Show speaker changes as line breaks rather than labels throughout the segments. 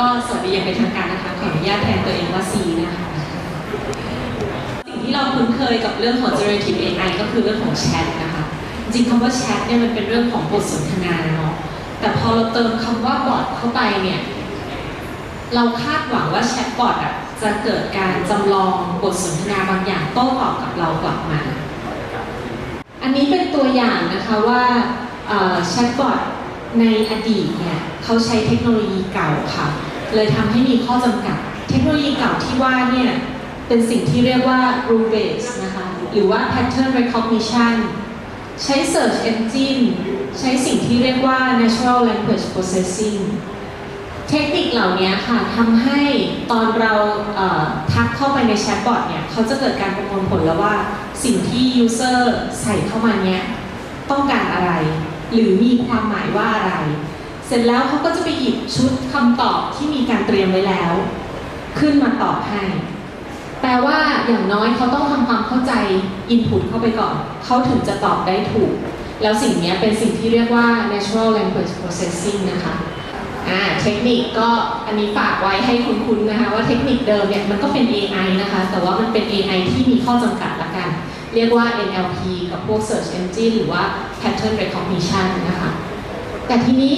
ก็สวัสดีอย่างเป็นทางการนะคะขออนุญาตแทนตัวเองว่าซีนะคะสิ่งที่เราคุ้นเคยกับเรื่องของ generative AI ก็คือเรื่องของแชทนะคะจริงคำว่าแชทเนี่ยมันเป็นเรื่องของบทสนทนาเนาะแต่พอเราเติมคำว่าบอทเข้าไปเนี่ยเราคาดหวังว่าแชทบอทอะจะเกิดการจำลองบทสนทนาบางอย่างโต้ตอบกับเรากลับมา อันนี้เป็นตัวอย่างนะคะว่าแชทบอทในอดีตเนี่ยเขาใช้เทคโนโลยีเก่าค่ะ เลยทำให้มีข้อจำกัด เทคโนโลยีเก่าที่ว่าเนี่ยเป็นสิ่งที่เรียกว่า rule based นะคะหรือว่า pattern recognition ใช้ search engine ใช้สิ่งที่เรียกว่า natural language processing เทคนิคเหล่านี้ค่ะทำให้ตอนเราเทักเข้าไปในแชทบอทเนี่ยเขาจะเกิดการประมวลผลแล้วว่าสิ่งที่ user ใส่เข้ามาเนี้ยต้องการอะไร หรือมีความหมายว่าอะไร เสร็จแล้วเขาก็จะไปหยิบชุดคำตอบที่มีการเตรียมไว้แล้ว ขึ้นมาตอบให้แปลว่าอย่างน้อยเขาต้องทำความเข้าใจ input เข้าไปก่อน เขาถึงจะตอบได้ถูก แล้วสิ่งนี้เป็นสิ่งที่เรียกว่า natural language processing นะคะอ่าเทคนิคก็อันนี้ฝากไว้ให้คุ้นๆนะคะ ว่าเทคนิคเดิมเนี่ยมันก็เป็น AI นะคะ แต่ว่ามันเป็น AI ที่มีข้อจำกัดละกัน เรียกว่า NLP กับพวก Search Engine หรือว่า Pattern Recognition นะคะ แต่ทีนี้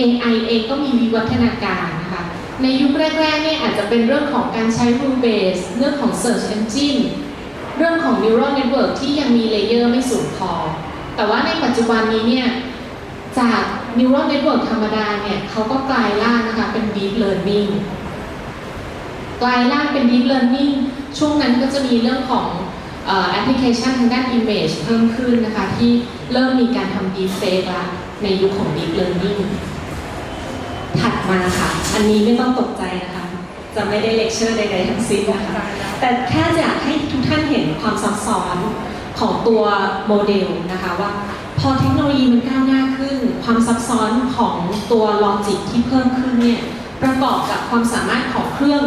AI เองก็มีวิวัฒนาการนะคะในยุคแรกๆเนี่ยอาจจะเป็นเรื่องของการใช้ rule base เรื่องของ Search Engine เรื่องของ neural network ที่ยังมีเลเยอร์ไม่สูงพอ แต่ว่าในปัจจุบันนี้เนี่ยจาก neural network ธรรมดาเนี่ยเขาก็กลายร่างนะคะเป็น deep learning กลายร่างเป็น deep learning ช่วงนั้นก็จะมีเรื่องของแอปพลิเคชันทางด้าน image เพิ่มขึ้นนะคะที่เริ่มมีการทำ deep fake ละในยุคของ deep learning ถัดมาค่ะ อันนี้ไม่ต้องตกใจนะคะ จะไม่ได้เลคเชอร์ใดๆทั้งสิ้นนะคะ แต่แค่อยากให้ทุกท่านเห็นความซับซ้อนของตัวโมเดลนะคะว่าพอเทคโนโลยีมันก้าวหน้าขึ้น ความซับซ้อนของตัวลอจิกที่เพิ่มขึ้นเนี่ยประกอบกับความสามารถของเครื่อง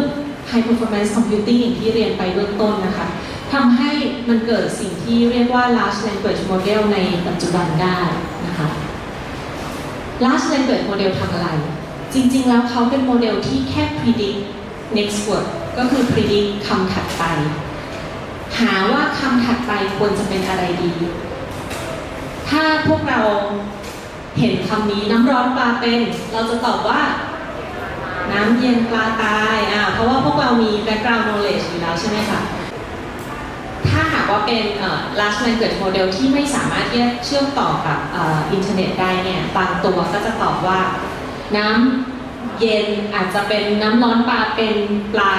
High Performance Computing อย่างที่เรียนไปเบื้องต้นนะคะทำให้มันเกิดสิ่งที่เรียกว่า Large Language Model ในปัจจุบันได้นะคะ Large Language Model ทำอะไร จริงๆ แล้วเขาเป็นโมเดลที่แค่ predict next word ก็คือ predict คำถัดไป หาว่าคำถัดไปควรจะเป็นอะไรดี ถ้าพวกเราเห็นคำนี้น้ำร้อนปลาเป็น เราจะตอบว่าน้ำเย็นปลาตายอ่าเพราะว่าพวกเรามี background knowledge อยู่แล้วใช่ไหมคะถ้าหากว่าเป็น large language model ที่ไม่สามารถที่จะเชื่อมต่อกับอินเทอร์เน็ตได้เนี่ยบางตัวก็จะตอบว่า น้ำเย็นอาจจะเป็นน้ำร้อนปลาเป็นปลา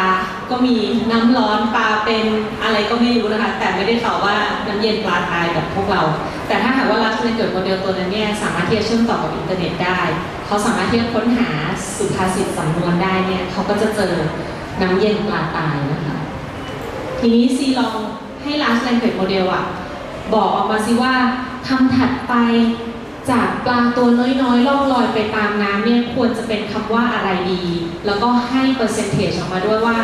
ก็มีน้ำร้อนปลาเป็นอะไรก็ไม่รู้นะคะ แต่ไม่ได้ตอบว่าน้ำเย็นปลาตายแบบพวกเรา แต่ถ้าหากว่า large language model ตัวนั้นเนี่ยสามารถที่จะเชื่อมต่อกับอินเทอร์เน็ตได้ เขาสามารถที่จะค้นหาสุภาษิตสำนวนได้เนี่ยเขาก็จะเจอน้ำเย็นปลาตายนะคะทีนี้ซีลองให้ large language model อะบอกออกมาสิว่าคำถัดไป จากปลาตัวน้อยๆล่องลอยไปตามน้ำเนี่ยควรจะเป็นคำว่าอะไรดี แล้วก็ให้ percentage ออกมาด้วยว่า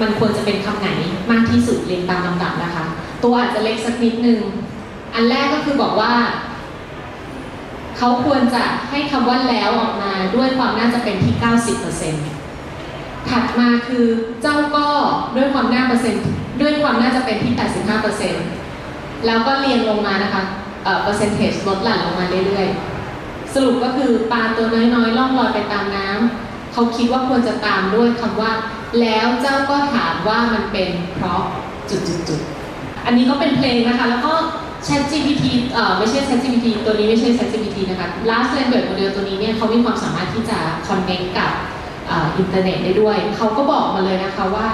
มันควรจะเป็นคำไหนมากที่สุดเรียงตามลำดับนะคะ ตัวอาจจะเล็กสักนิดนึง อันแรกก็คือบอกว่า เขาควรจะให้คำว่าแล้วออกมาด้วยความน่าจะเป็นที่ 90%ถัดมาคือเจ้าก็ด้วยความน่าเปอร์เซ็นต์ด้วยความน่าจะเป็นที่ 85%แล้วก็เรียงลงมานะคะ เออเปอร์เซนเทจลดหลั่นลงมาเรื่อยๆ สรุปก็คือปลาตัวน้อยๆล่องลอยไปตามน้ำเขาคิดว่าควรจะตามด้วยคำว่า แล้วเจ้าก็ถามว่ามันเป็นเพราะจุดๆๆ อันนี้ก็เป็นเพลงนะคะ แล้วก็ Chat GPT เอ่อไม่ใช่ Chat GPT ตัวนี้ไม่ใช่ Chat GPT นะคะ Large Language Model ตัวนี้เนี่ยเขามีความสามารถที่จะ connect กับอ่ออินเทอร์เน็ตได้ด้วย เขาก็บอกมาเลยนะคะว่า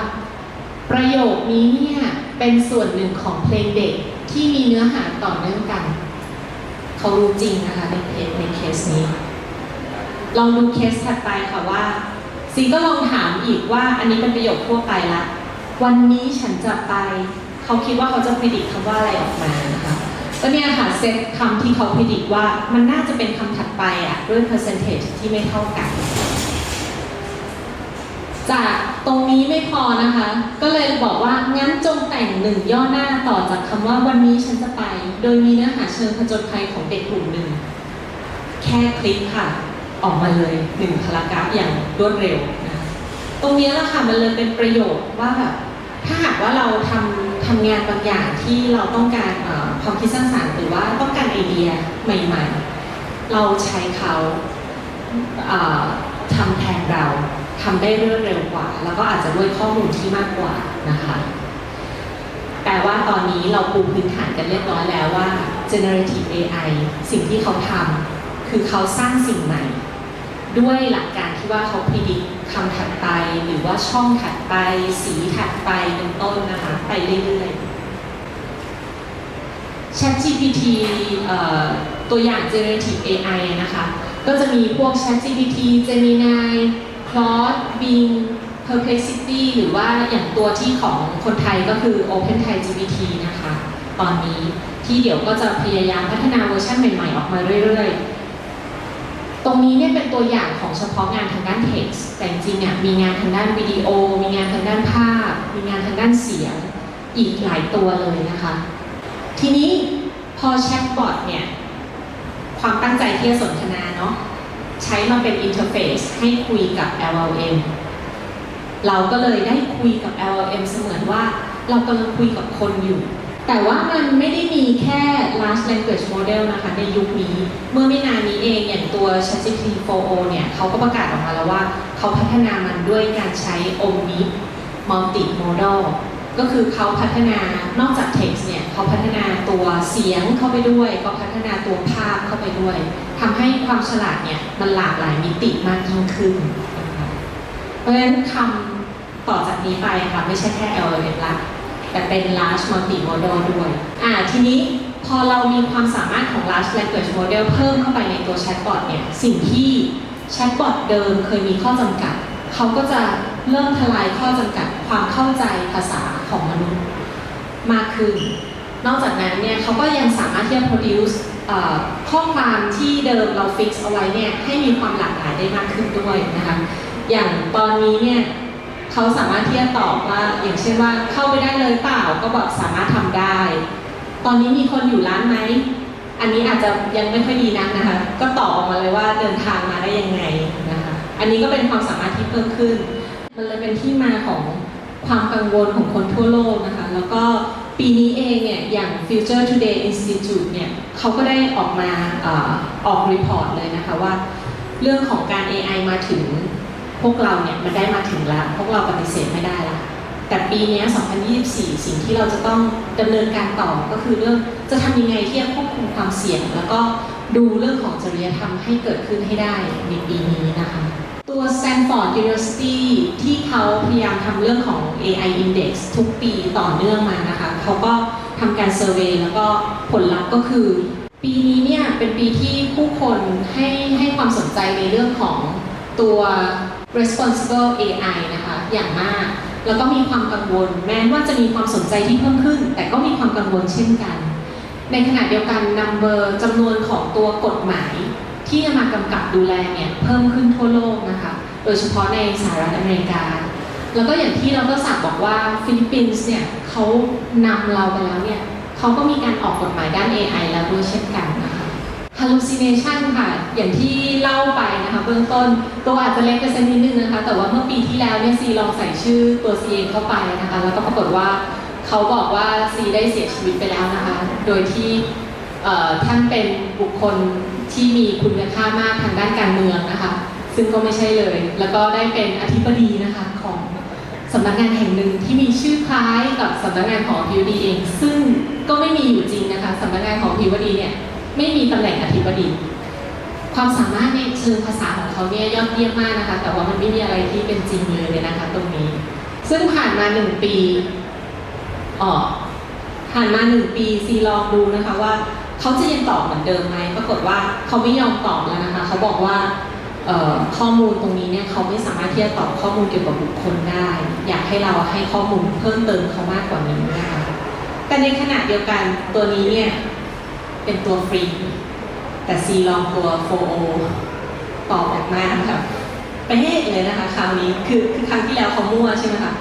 ประโยคนี้เนี่ยเป็นส่วนหนึ่งของเพลงเด็ก ที่มีเนื้อหาต่อเนื่องกัน เขารู้จริงนะคะในเคสในเคสนี้ ลองดูเคสถัดไปค่ะว่าซีก็ลองถามอีกว่าอันนี้เป็นประโยคทั่วไปละ วันนี้ฉันจะไป เขาคิดว่าเขาจะพิจิตคำว่าอะไรออกมานะคะก็เนี่ยค่ะเซตคำที่เขาพิจิตว่ามันน่าจะเป็นคำถัดไปอะด้วย percentage ที่ไม่เท่ากัน จากตรงนี้ไม่พอนะคะ ก็เลยบอกว่างั้นจงแต่งหนึ่งย่อหน้าต่อจากคำว่าวันนี้ฉันจะไป โดยมีเนื้อหาเชิงผจญภัยของเด็กกลุ่มหนึ่ง แค่คลิกค่ะ ออกมาเลยหนึ่งพารากราฟอย่างรวดเร็วนะตรงนี้แหละค่ะมันเลยเป็นประโยชน์ว่าแบบถ้าหากว่าเราทำทำงานบางอย่างที่เราต้องการความคิดสร้างสรรค์หรือว่าต้องการไอเดียใหม่ ๆ เราใช้เขาทำแทนเรา ทำได้เรวดเร็วกว่า แล้วก็อาจจะด้วยข้อมูลที่มากกว่านะคะแต่ว่าตอนนี้เราปูพื้นฐานกันเรียบร้อยแล้วว่า generative AI สิ่งที่เขาทำคือเขาสร้างสิ่งใหม่ ด้วยหลักการที่ว่าเขาพิจิตรคำถัดไปหรือว่าช่องถัดไป สีถัดไปเป็นต้นนะคะ ไปเรื่อยๆ ChatGPT ตัวอย่าง generative AI นะคะ ก็จะมีพวก ChatGPT Gemini Claude Bing Perplexity หรือว่าอย่างตัวที่ของคนไทยก็คือ OpenThai GPT นะคะ ตอนนี้ที่เดี๋ยวก็จะพยายามพัฒนาเวอร์ชันใหม่ๆ ออกมาเรื่อยๆ ตรงนี้เนี่ยเป็นตัวอย่างของเฉพาะงานทางด้าน text แต่จริงๆเนี่ยมีงานทางด้านวิดีโอ มีงานทางด้านภาพ มีงานทางด้านเสียง อีกหลายตัวเลยนะคะ ทีนี้พอแชทบอทเนี่ยความตั้งใจที่จะสนทนาเนาะ ใช้มาเป็นอินเทอร์เฟซให้คุยกับ LLM เราก็เลยได้คุยกับ LLM เสมือนว่าเรากำลังคุยกับคนอยู่ แต่ว่ามันไม่ได้มีแค่ large language model นะคะในยุคนี้ เมื่อไม่นานนี้เองอย่างตัว ChatGPT 4o เนี่ยเขาก็ประกาศออกมาแล้วว่า เขาพัฒนามันด้วยการใช้ Omni Multimodal ก็คือเขาพัฒนานอกจาก text เนี่ยเขาพัฒนาตัวเสียงเข้าไปด้วยเขาพัฒนาตัวภาพเข้าไปด้วยทำให้ความฉลาดเนี่ยมันหลากหลายมิติมากยิ่งขึ้น เพราะฉะนั้นคำต่อจากนี้ไปค่ะไม่ใช่แค่ LLM ละแต่เป็น large multimodal ด้วยอ่าทีนี้พอเรามีความสามารถของ large language model เพิ่มเข้าไปในตัว chatbot เนี่ยสิ่งที่ chatbot เดิมเคยมีข้อจำกัด เขาก็จะเริ่มทลายข้อจำกัดความเข้าใจภาษา ของมนุษย์มากขึ้น นอกจากนั้นเนี่ยเขาก็ยังสามารถที่จะ produce ข้อความที่เดิมเรา fix เอาไว้เนี่ยให้มีความหลากหลายได้มากขึ้นด้วยนะคะ อย่างตอนนี้เนี่ยเขาสามารถที่จะตอบว่าอย่างเช่นว่าเข้าไปได้เลยเปล่าก็บอกสามารถทำได้ ตอนนี้มีคนอยู่ร้านไหมอันนี้อาจจะยังไม่ค่อยดีนักนะคะ ก็ตอบออกมาเลยว่าเดินทางมาได้ยังไงนะคะ อันนี้ก็เป็นความสามารถที่เพิ่มขึ้น มันเลยเป็นที่มาของ ความกังวลของคนทั่วโลกนะคะ แล้วก็ปีนี้เองเนี่ยอย่าง Future Today Institute เนี่ยเขาก็ได้ออกมาออกรีพอร์ตเลยนะคะว่า เรื่องของการ AI มาถึงพวกเราเนี่ยมันได้มาถึงแล้ว พวกเราปฏิเสธไม่ได้ละแต่ปีนี้ 2024 สิ่งที่เราจะต้องดำเนินการต่อก็คือเรื่องจะทำยังไงที่จะควบคุมความเสี่ยง แล้วก็ดูเรื่องของจริยธรรมให้เกิดขึ้นให้ได้ในปีนี้นะคะ ตัว Stanford University ที่เขา ยายามทำเรื่องของ AI Index ทุกปีต่อเนื่องมานะคะเขาก็ทำการเซอร์เวยแล้วก็ผลลัพธ์ก็คือ ปีนี้เนี่ยเป็นปีที่ผู้คนให้ให้ความสนใจในเรื่องของตัว responsible AI นะคะอย่างมาก แล้วก็มีความกังวล แม้ว่าจะมีความสนใจที่เพิ่มขึ้น แต่ก็มีความกังวลเช่นกัน ในขณะเดียวกัน number จำนวนของตัวกฎหมาย ที่จะมากำกับดูแลเนี่ยเพิ่มขึ้นทั่วโลกนะคะ โดยเฉพาะในสหรัฐอเมริกา แล้วก็อย่างที่เราก็สักบอกว่าฟิลิปปินส์เนี่ยเขานำเราไปแล้วเนี่ยเขาก็มีการออกกฎหมายด้าน AI แล้วด้วยเช่นกันนะคะ hallucination ค่ะ อย่างที่เล่าไปนะคะเบื้องต้นตัวอาจจะเล็กไปสักนิดนึงนะคะ แต่ว่าเมื่อปีที่แล้วเนี่ยซีลองใส่ชื่อตัวซีเองเข้าไปนะคะ แล้วก็ปรากฏว่าเขาบอกว่าซีได้เสียชีวิตไปแล้วนะคะ โดยที่ท่านเป็นบุคคลที่มีคุณค่ามากทางด้านการเมืองนะคะ ซึ่งก็ไม่ใช่เลย แล้วก็ได้เป็นอธิบดีนะคะข สำนักงานแห่งหนึ่งที่มีชื่อคล้ายกับสำนักงานของพิวดีเอง ซึ่งก็ไม่มีอยู่จริงนะคะสำนักงานของพิวดีเนี่ยไม่มีตำแหน่งอธิบดี ความสามารถในเชิงภาษาของเขาเนี่ยยอดเยี่ยมมากนะคะ แต่ว่ามันไม่มีอะไรที่เป็นจริงเลยนะคะ ตรงนี้ ซึ่งผ่านมาหนึ่งปีอ๋อผ่านมาหนึ่งปีซีลองดูนะคะว่าเขาจะยังตอบเหมือนเดิมไหมปรากฏว่าเขาไม่ยอมตอบแล้วนะคะ เขาบอกว่า ข้อมูลตรงนี้เนี่ยเขาไม่สามารถที่จะตอบข้อมูลเกี่ยวกับบุคคลได้ อยากให้เราให้ข้อมูลเพิ่มเติมเขามากกว่านี้นะคะแต่ในขณะเดียวกันตัวนี้เนี่ยเป็นตัวฟรี แต่ซีลองตัว 4O ตอบออกมาแบบไปเฮกเลยนะคะคราวนี้คือคือครั้งที่แล้วเขามั่วใช่ไหมคะ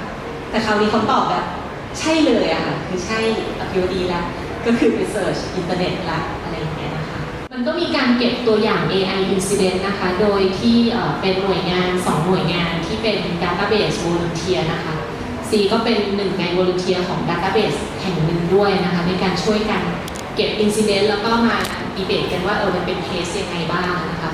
แต่คราวนี้เขาตอบแบบใช่เลยอะค่ะคือใช่อภิวดีละก็คือไปเสิร์ชอินเทอร์เน็ตละอะไรอย่างเงี้ยนะคะ มันก็มีการเก็บตัวอย่าง AI incident นะคะ โดยที่เอ่อเป็นหน่วยงาน 2 หน่วยงานที่เป็น database volunteer นะคะ C ก็เป็นหนึ่งใน volunteer ของ database แห่งหนึ่งด้วยนะคะ ในการช่วยกันเก็บ incident แล้วก็มาดีเบตกันว่าเออมันเป็นเคสยังไงบ้างนะคะ